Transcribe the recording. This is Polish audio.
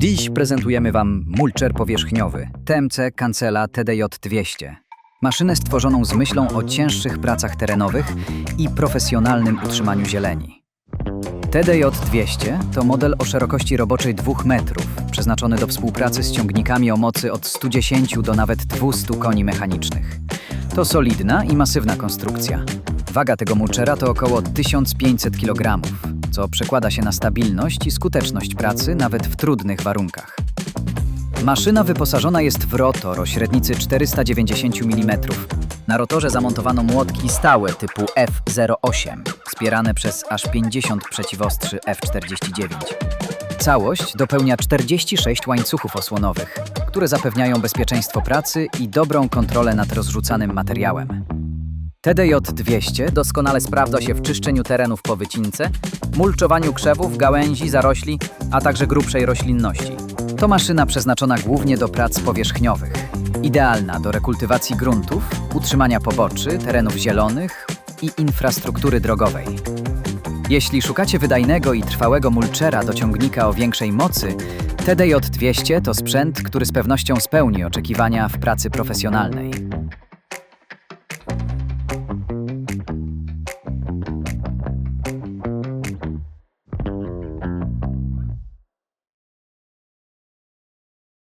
Dziś prezentujemy Wam mulcher powierzchniowy TMC Cancela TDJ200. Maszynę stworzoną z myślą o cięższych pracach terenowych i profesjonalnym utrzymaniu zieleni. TDJ200 to model o szerokości roboczej 2 metrów, przeznaczony do współpracy z ciągnikami o mocy od 110 do nawet 200 koni mechanicznych. To solidna i masywna konstrukcja. Waga tego mulchera to około 1500 kg, co przekłada się na stabilność i skuteczność pracy nawet w trudnych warunkach. Maszyna wyposażona jest w rotor o średnicy 490 mm. Na rotorze zamontowano młotki stałe typu F08, wspierane przez aż 50 przeciwostrzy F49. Całość dopełnia 46 łańcuchów osłonowych, które zapewniają bezpieczeństwo pracy i dobrą kontrolę nad rozrzucanym materiałem. TDJ-200 doskonale sprawdza się w czyszczeniu terenów po wycince, mulczowaniu krzewów, gałęzi, zarośli, a także grubszej roślinności. To maszyna przeznaczona głównie do prac powierzchniowych. Idealna do rekultywacji gruntów, utrzymania poboczy, terenów zielonych i infrastruktury drogowej. Jeśli szukacie wydajnego i trwałego mulchera do ciągnika o większej mocy, TDJ-200 to sprzęt, który z pewnością spełni oczekiwania w pracy profesjonalnej.